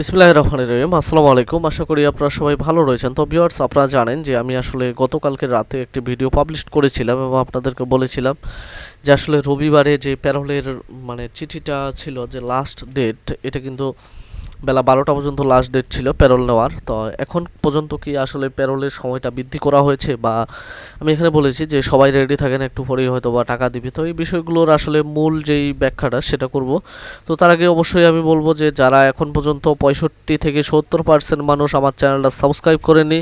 বিসমিল্লাহ রহমান রহিম। আসসালামু আলাইকুম। আশা করি আপনারা সবাই ভালো রয়েছেন। তো ভিউয়ার্স আপনারা জানেন যে আমি আসলে গতকালকে রাতে একটি ভিডিও পাবলিশ করেছিলাম এবং আপনাদেরকে বলেছিলাম যে আসলে রবিবারে যে প্যারোলের মানে চিঠিটা ছিল যে লাস্ট ডেট এটা কিন্তু বেলা বারোটা পর্যন্ত লাস্ট ডেট ছিল প্যারোল নেওয়ার। তো এখন পর্যন্ত কি আসলে প্যারোলের সময়টা বৃদ্ধি করা হয়েছে বা আমি এখানে বলেছি যে সবাই রেডি থাকেন, একটু পরেই হয়তো বা টাকা দিবে। তো এই বিষয়গুলোর আসলে মূল যেই ব্যাখ্যাটা সেটা করব। তো তার আগে অবশ্যই আমি বলব যে যারা এখন পর্যন্ত পঁয়ষট্টি থেকে সত্তর পার্সেন্ট মানুষ আমার চ্যানেলটা সাবস্ক্রাইব করেনি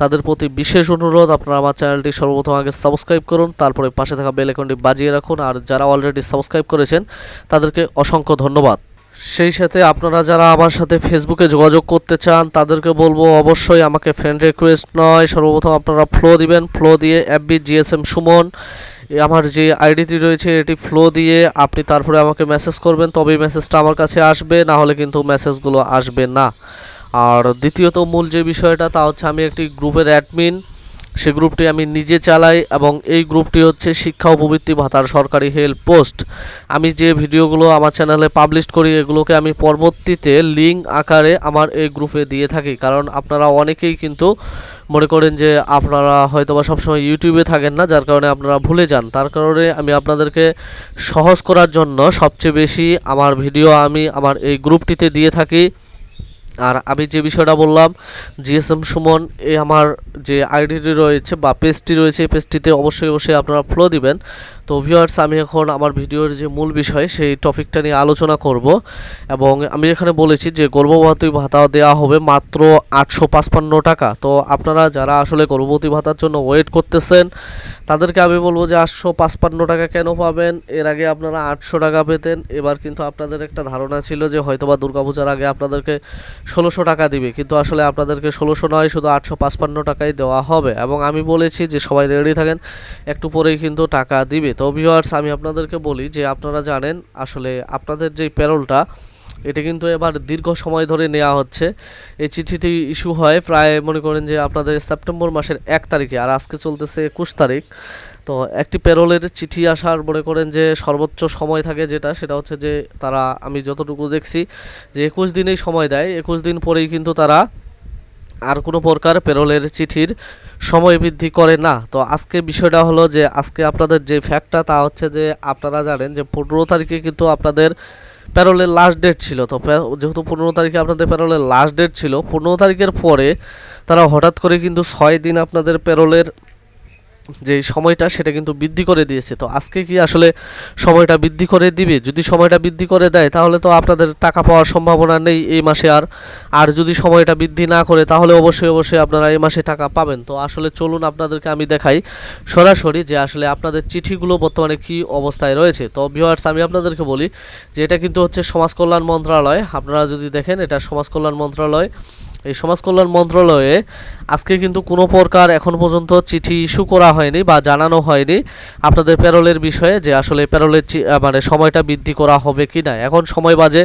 তাদের প্রতি বিশেষ অনুরোধ, আপনারা আমার চ্যানেলটি সর্বপ্রথম আগে সাবস্ক্রাইব করুন, তারপরে পাশে থাকা বেল বাজিয়ে রাখুন। আর যারা অলরেডি সাবস্ক্রাইব করেছেন, তাদেরকে অসংখ্য ধন্যবাদ। সেই সাথে আপনারা যারা আমার সাথে ফেসবুকে যোগাযোগ করতে চান, তাদেরকে বলব অবশ্যই আমাকে ফ্রেন্ড রিকোয়েস্ট নয়, সর্বপ্রথম আপনারা ফ্লো দিবেন ফ্লো দিয়ে এফবি জিএসএম সুমন আমার যে আইডিটি রয়েছে, এটি ফ্লো দিয়ে আপনি তারপরে আমাকে মেসেজ করবেন, তবেই মেসেজটা আমার কাছে আসবে না হলে কিন্তু মেসেজগুলো আসবে না। আর দ্বিতীয়ত মূল যে বিষয়টা, তা হচ্ছে আমি একটি গ্রুপের অ্যাডমিন সে গ্রুপটি আমি নিজে চালাই এবং এই গ্রুপটি হচ্ছে শিক্ষা ও প্রবৃত্তি ভাতার সরকারি হেল্প পোস্ট। আমি যে ভিডিওগুলো আমার চ্যানেলে পাবলিশ করি, এগুলোকে আমি পরবর্তীতে লিঙ্ক আকারে আমার এই গ্রুপে দিয়ে থাকি। কারণ আপনারা অনেকেই কিন্তু মনে করেন যে আপনারা হয়তো বা সবসময় ইউটিউবে থাকেন না, যার কারণে আপনারা ভুলে যান। তার কারণে আমি আপনাদেরকে সহজ করার জন্য সবচেয়ে বেশি আমার ভিডিও আমি আমার এই গ্রুপটিতে দিয়ে থাকি। আর আমি যে বিষয়টা বললাম, জিএসএম সুমন এই আমার যে আইডিটি রয়েছে বা পেজটি রয়েছে, এই পেজটিতে অবশ্যই অবশ্যই আপনারা ফ্লো দিবেন। তো ভিউয়ার্স আমি এখন আমার ভিডিওর যে মূল বিষয়, সেই টপিকটা নিয়ে আলোচনা করব। এবং আমি এখানে বলেছি যে গর্ভবতী ভাতা দেওয়া হবে মাত্র আটশো পাঁচপান্ন টাকা। তো আপনারা যারা আসলে গর্ভবতী ভাতার জন্য ওয়েট করতেছেন, তাদেরকে আমি বলব যে আটশো পাঁচপান্ন টাকা কেন পাবেন? এর আগে আপনারা আটশো টাকা পেতেন। এবার কিন্তু আপনাদের একটা ধারণা ছিল যে হয়তোবা দুর্গাপূজার আগে আপনাদেরকে ষোলোশো টাকা দিবে। কিন্তু আসলে আপনাদেরকে ষোলোশো নয়, শুধু আটশো পাঁচপান্ন টাকাই দেওয়া হবে। এবং আমি বলেছি যে সবাই রেডি থাকেন, একটু পরেই কিন্তু টাকা দিবে। তো ভিউয়ার্স আমি আপনাদেরকে বলি যে আপনারা জানেন, আসলে আপনাদের যেই প্যারোলটা এটা কিন্তু এবার দীর্ঘ সময় ধরে নেওয়া হচ্ছে। এই চিঠিটি ইস্যু হয় প্রায়, মনে করেন যে আপনাদের সেপ্টেম্বর মাসের এক তারিখে, আর আজকে চলতেছে একুশ তারিখ। তো একটি প্যারোলের চিঠি আসার, মনে করেন যে সর্বোচ্চ সময় থাকে যেটা, সেটা হচ্ছে যে তারা, আমি যতটুকু দেখছি, যে একুশ দিনেই সময় দেয়, একুশ দিন পরেই কিন্তু তারা আর কোনো প্রকার পেরোলের চিঠির সময় বৃদ্ধি করে না। তো আজকে বিষয়টা হলো যে, আজকে আপনাদের যে ফ্যাক্টটা তা হচ্ছে যে, আপনারা জানেন যে, পনেরো তারিখে কিন্তু আপনাদের প্যারোলের লাস্ট ডেট ছিল। তো যেহেতু পনেরো তারিখে আপনাদের প্যারোলের লাস্ট ডেট ছিল, পনেরো তারিখের পরে তারা হঠাৎ করে কিন্তু ছয় দিন আপনাদের প্যারোলের যে সময়টা সেটা কিন্তু বৃদ্ধি করে দিয়েছে। তো আজকে কি আসলে সময়টা বৃদ্ধি করে দিবে? যদি সময়টা বৃদ্ধি করে দেয়, তাহলে তো আপনাদের টাকা পাওয়ার সম্ভাবনা নেই এই মাসে আর। আর যদি সময়টা বৃদ্ধি না করে, তাহলে অবশ্যই অবশ্যই আপনারা এই মাসে টাকা পাবেন। তো আসলে চলুন আপনাদেরকে আমি দেখাই সরাসরি যে আসলে আপনাদের চিঠিগুলো বর্তমানে কি অবস্থায় রয়েছে। তো ভিউয়ার্স আমি আপনাদেরকে বলি যে এটা কিন্তু হচ্ছে সমাজ কল্যাণ মন্ত্রণালয় আপনারা যদি দেখেন, এটা সমাজ কল্যাণ মন্ত্রণালয় এই সমাজ কল্যাণ মন্ত্রণালয়ে আজকে কিন্তু কোনো প্রকার এখন পর্যন্ত চিঠি ইস্যু করা হয়নি বা জানানো হয়নি। আপনাদের প্যারোলের বিষয়ে যে আসলে প্যারোলের মানে সময়টা বৃদ্ধি করা হবে কি না। এখন সময় বাজে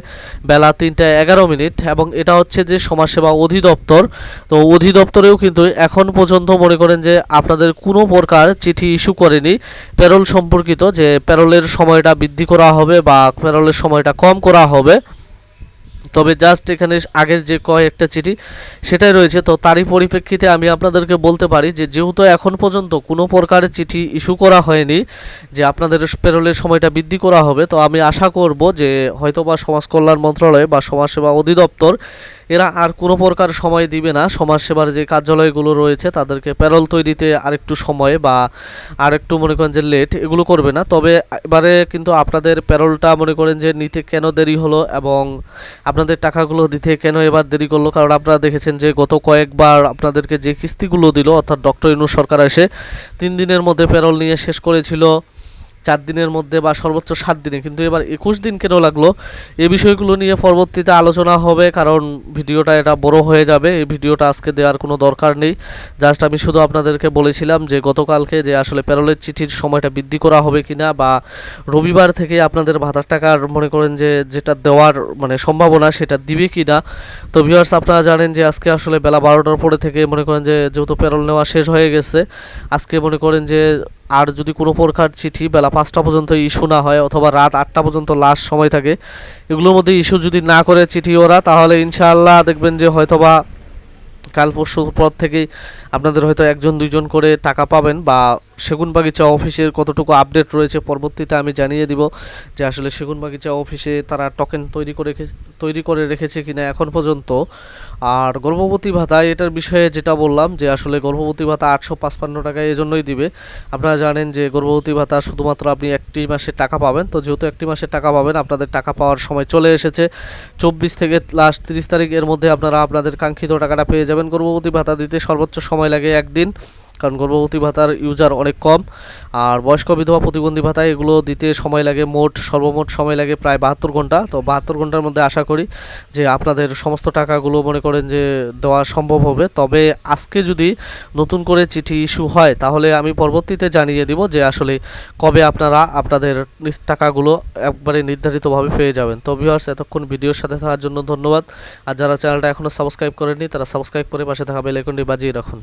বেলা তিনটা এগারো মিনিট এবং এটা হচ্ছে যে সমাজসেবা অধিদপ্তর। তো অধিদপ্তরেও কিন্তু এখন পর্যন্ত মনে করেন যে আপনাদের কোনো প্রকার চিঠি ইস্যু করেনি। প্যারোল সম্পর্কিত যে প্যারোলের সময়টা বৃদ্ধি করা হবে বা প্যারোলের সময়টা কম করা হবে। তবে জাস্ট এখানে আগের যে কয়েকটা চিঠি সেটাই রয়েছে। তো তারই পরিপ্রেক্ষিতে আমি আপনাদেরকে বলতে পারি যে, যেহেতু এখন পর্যন্ত কোনো প্রকারের চিঠি ইস্যু করা হয়নি যে আপনাদের পেরোলের সময়টা বৃদ্ধি করা হবে, তো আমি আশা করব যে হয়তোবা সমাজ কল্যাণ মন্ত্রণালয় বা সমাজসেবা অধিদপ্তর এরা আর কোনো প্রকার সময় দিবে না। সমাজসেবার যে কার্যালয়গুলো রয়েছে, তাদেরকে প্যারোল তৈরিতে আরেকটু সময় বা আরেকটু মনে করেন যে লেট এগুলো করবে না। তবে এবারে কিন্তু আপনাদের প্যারোলটা মনে করেন যে নিতে কেন দেরি হলো এবং আপনাদের টাকাগুলো দিতে কেন এবার দেরি করল? কারণ আপনারা দেখেছেন যে গত কয়েকবার আপনাদেরকে যে কিস্তিগুলো দিল, অর্থাৎ ডক্টর ইনু সরকার এসে তিন দিনের মধ্যে প্যারোল নিয়ে শেষ করেছিল। চার দিনের মধ্যে বা সর্বোচ্চ সাত দিনে। কিন্তু এবার একুশ দিন কেন লাগল? এই বিষয়গুলো নিয়ে পরবর্তীতে আলোচনা হবে, কারণ ভিডিওটা এটা বড় হয়ে যাবে। এই ভিডিওটা আজকে দেওয়ার কোনো দরকার নেই। জাস্ট আমি শুধু আপনাদেরকে বলেছিলাম যে, গতকালকে যে আসলে প্যারোলের চিঠির সময়টা বৃদ্ধি করা হবে কিনা, বা রবিবার থেকে আপনাদের ভাতার টাকার মনে করেন যে, যেটা দেওয়ার মানে সম্ভাবনা, সেটা দিবে কি না তো ভিউয়ার্স আপনারা জানেন যে, আজকে আসলে বেলা বারোটার পরে থেকে মনে করেন যে, যেহেতু প্যারোল নেওয়া শেষ হয়ে গেছে, আজকে মনে করেন যে আর যদি কোনো প্রকার চিঠি বেলা পাঁচটা পর্যন্ত ইস্যু না হয় অথবা রাত আটটা পর্যন্ত লাস্ট সময় থাকে, এগুলোর মধ্যে ইস্যু যদি না করে চিঠি ওরা, তাহলে ইনশাআল্লাহ দেখবেন যে হয়তোবা কাল পরশুর পর থেকেই আপনাদের হয়তো একজন দুইজন করে টাকা পাবেন বা সেগুন বাগিচা অফিসের কতটুকু আপডেট রয়েছে পরবর্তীতে আমি জানিয়ে দিব যে আসলে সেগুন বাগিচা অফিসে তারা টোকেন তৈরি করে তৈরি করে রেখেছে কিনা এখন পর্যন্ত। আর গর্ভবতী ভাতা, এটার বিষয়ে যেটা বললাম যে আসলে গর্ভবতী ভাতা আটশো পাঁচপান্ন টাকা এই জন্যই দিবে। আপনারা জানেন যে গর্ভবতী ভাতা শুধুমাত্র আপনি একটি মাসে টাকা পাবেন। তো যেহেতু একটি মাসে টাকা পাবেন, আপনাদের টাকা পাওয়ার সময় চলে এসেছে। চব্বিশ থেকে লাস্ট তিরিশ তারিখ এর মধ্যে আপনারা আপনাদের কাঙ্ক্ষিত টাকাটা পেয়ে যাবেন। গর্ভবতী ভাতা দিতে সর্বোচ্চ সময় লাগে একদিন। কারণ গর্ভবতী ভাতার ইউজার অনেক কম। আর বয়স্ক বিধবা প্রতিবন্ধী ভাতা এগুলো দিতে সময় লাগে মোট, সর্বমোট সময় লাগে প্রায় বাহাত্তর ঘণ্টা। তো বাহাত্তর ঘণ্টার মধ্যে আশা করি যে আপনাদের সমস্ত টাকাগুলো মনে করেন যে দেওয়া সম্ভব হবে। তবে আজকে যদি নতুন করে চিঠি ইস্যু হয়, তাহলে আমি পরবর্তীতে জানিয়ে দিব যে আসলে কবে আপনারা আপনাদের টাকাগুলো একবারে নির্ধারিতভাবে পেয়ে যাবেন। তো ভিউয়ার্স এতক্ষণ ভিডিওর সাথে থাকার জন্য ধন্যবাদ। আর যারা চ্যানেলটা এখনও সাবস্ক্রাইব করেননি, তারা সাবস্ক্রাইব করে পাশে থাকা বেল আইকনটি বাজিয়ে রাখুন।